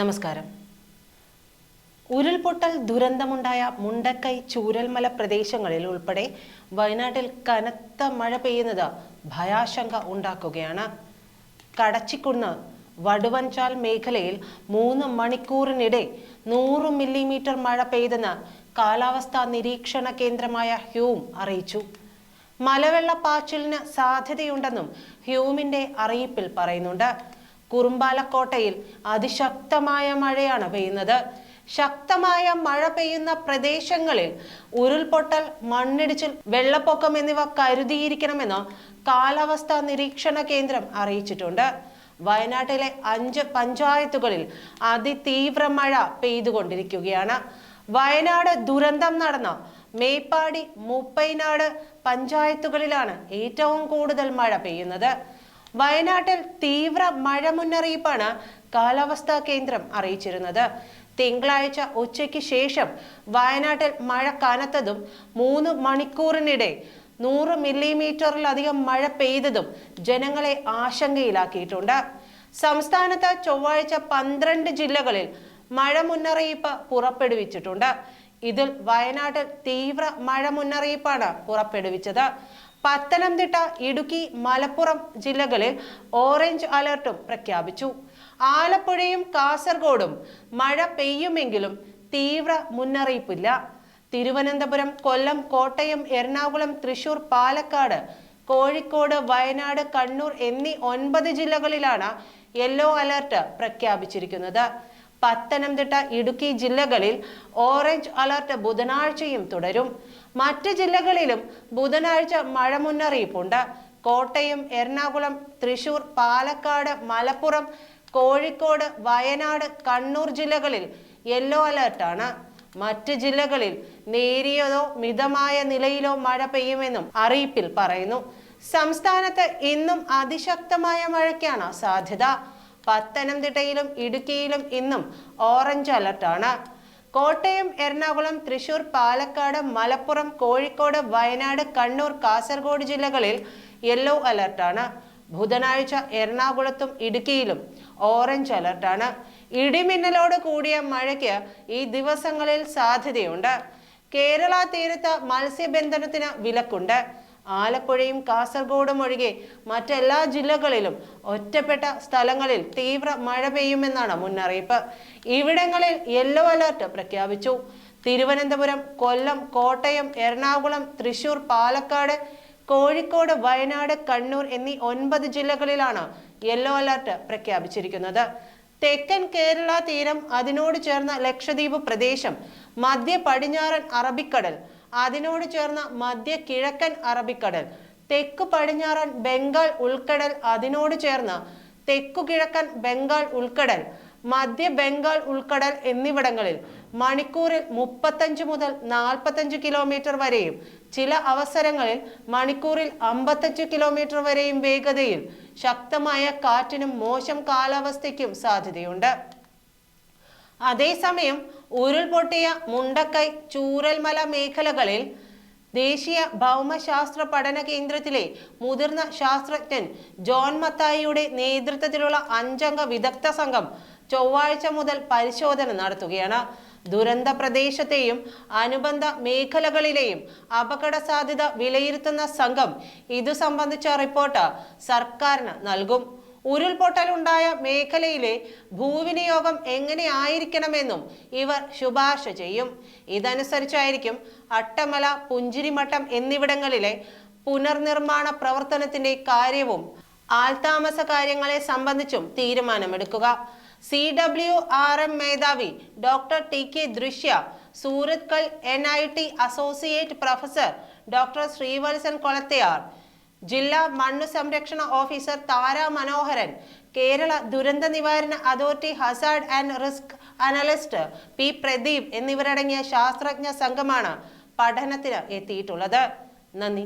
നമസ്കാരം. ഉരുൾപൊട്ടൽ ദുരന്തമുണ്ടായ മുണ്ടക്കൈ ചൂരൽമല പ്രദേശങ്ങളിൽ ഉൾപ്പെടെ വയനാട്ടിൽ കനത്ത മഴ പെയ്യുന്നത് ഭയാശങ്ക ഉണ്ടാക്കുകയാണ്. കടച്ചിക്കുന്ന് വടുവഞ്ചാൽ മേഖലയിൽ മൂന്ന് മണിക്കൂറിനിടെ നൂറ് മില്ലിമീറ്റർ മഴ പെയ്തെന്ന് കാലാവസ്ഥാ നിരീക്ഷണ കേന്ദ്രമായ ഹ്യൂം അറിയിച്ചു. മലവെള്ളപ്പാച്ചിലിന് സാധ്യതയുണ്ടെന്നും ഹ്യൂമിന്റെ അറിയിപ്പിൽ പറയുന്നുണ്ട്. കുറുമ്പാലക്കോട്ടയിൽ അതിശക്തമായ മഴയാണ് പെയ്യുന്നത്. ശക്തമായ മഴ പെയ്യുന്ന പ്രദേശങ്ങളിൽ ഉരുൾപൊട്ടൽ മണ്ണിടിച്ചിൽ വെള്ളപ്പൊക്കം എന്നിവ കരുതിയിരിക്കണമെന്ന് കാലാവസ്ഥാ നിരീക്ഷണ കേന്ദ്രം അറിയിച്ചിട്ടുണ്ട്. വയനാട്ടിലെ അഞ്ച് പഞ്ചായത്തുകളിൽ അതിതീവ്ര മഴ പെയ്തുകൊണ്ടിരിക്കുകയാണ്. വയനാട് ദുരന്തം നടന്ന മേപ്പാടി മുപ്പൈനാട് പഞ്ചായത്തുകളിലാണ് ഏറ്റവും കൂടുതൽ മഴ പെയ്യുന്നത്. വയനാട്ടിൽ തീവ്ര മഴ മുന്നറിയിപ്പാണ് കാലാവസ്ഥാ കേന്ദ്രം അറിയിച്ചിരുന്നത്. തിങ്കളാഴ്ച ഉച്ചയ്ക്ക് ശേഷം വയനാട്ടിൽ മഴ കനത്തതും മൂന്ന് മണിക്കൂറിനിടെ നൂറ് മില്ലിമീറ്ററിലധികം മഴ പെയ്തതും ജനങ്ങളെ ആശങ്കയിലാക്കിയിട്ടുണ്ട്. സംസ്ഥാനത്ത് ചൊവ്വാഴ്ച പന്ത്രണ്ട് ജില്ലകളിൽ മഴ മുന്നറിയിപ്പ് പുറപ്പെടുവിച്ചിട്ടുണ്ട്. ഇതിൽ വയനാട്ടിൽ തീവ്ര മഴ മുന്നറിയിപ്പാണ് പുറപ്പെടുവിച്ചത്. പത്തനംതിട്ട ഇടുക്കി മലപ്പുറം ജില്ലകളിൽ ഓറഞ്ച് അലർട്ടും പ്രഖ്യാപിച്ചു. ആലപ്പുഴയും കാസർഗോഡും മഴ പെയ്യുമെങ്കിലും തീവ്ര മുന്നറിയിപ്പില്ല. തിരുവനന്തപുരം കൊല്ലം കോട്ടയം എറണാകുളം തൃശൂർ പാലക്കാട് കോഴിക്കോട് വയനാട് കണ്ണൂർ എന്നീ ഒൻപത് ജില്ലകളിലാണ് യെല്ലോ അലർട്ട് പ്രഖ്യാപിച്ചിരിക്കുന്നത്. പത്തനംതിട്ട ഇടുക്കി ജില്ലകളിൽ ഓറഞ്ച് അലർട്ട് ബുധനാഴ്ചയും തുടരും. മറ്റ് ജില്ലകളിലും ബുധനാഴ്ച മഴ മുന്നറിയിപ്പുണ്ട്. കോട്ടയം എറണാകുളം തൃശൂർ പാലക്കാട് മലപ്പുറം കോഴിക്കോട് വയനാട് കണ്ണൂർ ജില്ലകളിൽ യെല്ലോ അലർട്ടാണ് മറ്റ് ജില്ലകളിൽ നേരിയതോ മിതമായ നിലയിലോ മഴ പെയ്യുമെന്നും അറിയിപ്പിൽ പറയുന്നു. സംസ്ഥാനത്ത് ഇന്നും അതിശക്തമായ മഴയ്ക്കാണ് സാധ്യത. പത്തനംതിട്ടയിലും ഇടുക്കിയിലും ഇന്നും ഓറഞ്ച് അലർട്ടാണ് കോട്ടയം എറണാകുളം തൃശൂർ പാലക്കാട് മലപ്പുറം കോഴിക്കോട് വയനാട് കണ്ണൂർ കാസർഗോഡ് ജില്ലകളിൽ യെല്ലോ അലർട്ടാണ്. ബുധനാഴ്ച എറണാകുളത്തും ഇടുക്കിയിലും ഓറഞ്ച് അലർട്ടാണ്. ഇടിമിന്നലോട് കൂടിയ മഴയ്ക്ക് ഈ ദിവസങ്ങളിൽ സാധ്യതയുണ്ട്. കേരള തീരത്ത് മത്സ്യബന്ധനത്തിന് വിലക്കുണ്ട്. ആലപ്പുഴയും കാസർഗോഡും ഒഴികെ മറ്റെല്ലാ ജില്ലകളിലും ഒറ്റപ്പെട്ട സ്ഥലങ്ങളിൽ തീവ്ര മഴ പെയ്യുമെന്നാണ് മുന്നറിയിപ്പ്. ഇവിടങ്ങളിൽ യെല്ലോ അലർട്ട് പ്രഖ്യാപിച്ചു. തിരുവനന്തപുരം കൊല്ലം കോട്ടയം എറണാകുളം തൃശൂർ പാലക്കാട് കോഴിക്കോട് വയനാട് കണ്ണൂർ എന്നീ ഒൻപത് ജില്ലകളിലാണ് യെല്ലോ അലർട്ട് പ്രഖ്യാപിച്ചിരിക്കുന്നത്. തെക്കൻ കേരള തീരം അതിനോട് ചേർന്ന ലക്ഷദ്വീപ് പ്രദേശം മധ്യ പടിഞ്ഞാറൻ അറബിക്കടൽ അതിനോട് ചേർന്ന മധ്യ കിഴക്കൻ അറബിക്കടൽ തെക്ക് പടിഞ്ഞാറൻ ബംഗാൾ ഉൾക്കടൽ അതിനോട് ചേർന്ന തെക്കു കിഴക്കൻ ബംഗാൾ ഉൾക്കടൽ മധ്യ ബംഗാൾ ഉൾക്കടൽ എന്നിവിടങ്ങളിൽ മണിക്കൂറിൽ മുപ്പത്തഞ്ച് മുതൽ നാൽപ്പത്തഞ്ച് കിലോമീറ്റർ വരെയും ചില അവസരങ്ങളിൽ മണിക്കൂറിൽ അമ്പത്തഞ്ച് കിലോമീറ്റർ വരെയും വേഗതയിൽ ശക്തമായ കാറ്റിനും മോശം കാലാവസ്ഥയ്ക്കും സാധ്യതയുണ്ട്. അതേസമയം ഉരുൾപൊട്ടിയ മുണ്ടക്കൈ ചൂരൽമല മേഖലകളിൽ ദേശീയ ഭൗമശാസ്ത്ര പഠന കേന്ദ്രത്തിലെ മുതിർന്ന ശാസ്ത്രജ്ഞൻ ജോൺ മത്തായിയുടെ നേതൃത്വത്തിലുള്ള അഞ്ചംഗ വിദഗ്ധ സംഘം ചൊവ്വാഴ്ച മുതൽ പരിശോധന നടത്തുകയാണ്. ദുരന്ത പ്രദേശത്തെയും അനുബന്ധ മേഖലകളിലെയും അപകട സാധ്യത വിലയിരുത്തുന്ന സംഘം ഇതു സംബന്ധിച്ച റിപ്പോർട്ട് സർക്കാരിന് നൽകും. ഉരുൾപൊട്ടലുണ്ടായ മേഖലയിലെ ഭൂവിനിയോഗം എങ്ങനെയായിരിക്കണമെന്നും ഇവർ ശുപാർശ ചെയ്യും. ഇതനുസരിച്ചായിരിക്കും അട്ടമല പുഞ്ചിരിമട്ടം എന്നിവിടങ്ങളിലെ പുനർനിർമ്മാണ പ്രവർത്തനത്തിന്റെ കാര്യവും ആൾതാമസ കാര്യങ്ങളെ സംബന്ധിച്ചും തീരുമാനമെടുക്കുക. സി ഡബ്ല്യു ആർ എം മേധാവി doctor T K Drishya Surathkal N I T associate professor doctor Srivatsan Kolathayar ജില്ലാ മണ്ണു സംരക്ഷണ ഓഫീസർ താര മനോഹരൻ കേരള ദുരന്ത നിവാരണ authority hazard and risk analyst P Pradeep എന്നിവരടങ്ങിയ ശാസ്ത്രജ്ഞ സംഘമാണ് പഠനത്തിന് എത്തിയിട്ടുള്ളത്. നന്ദി.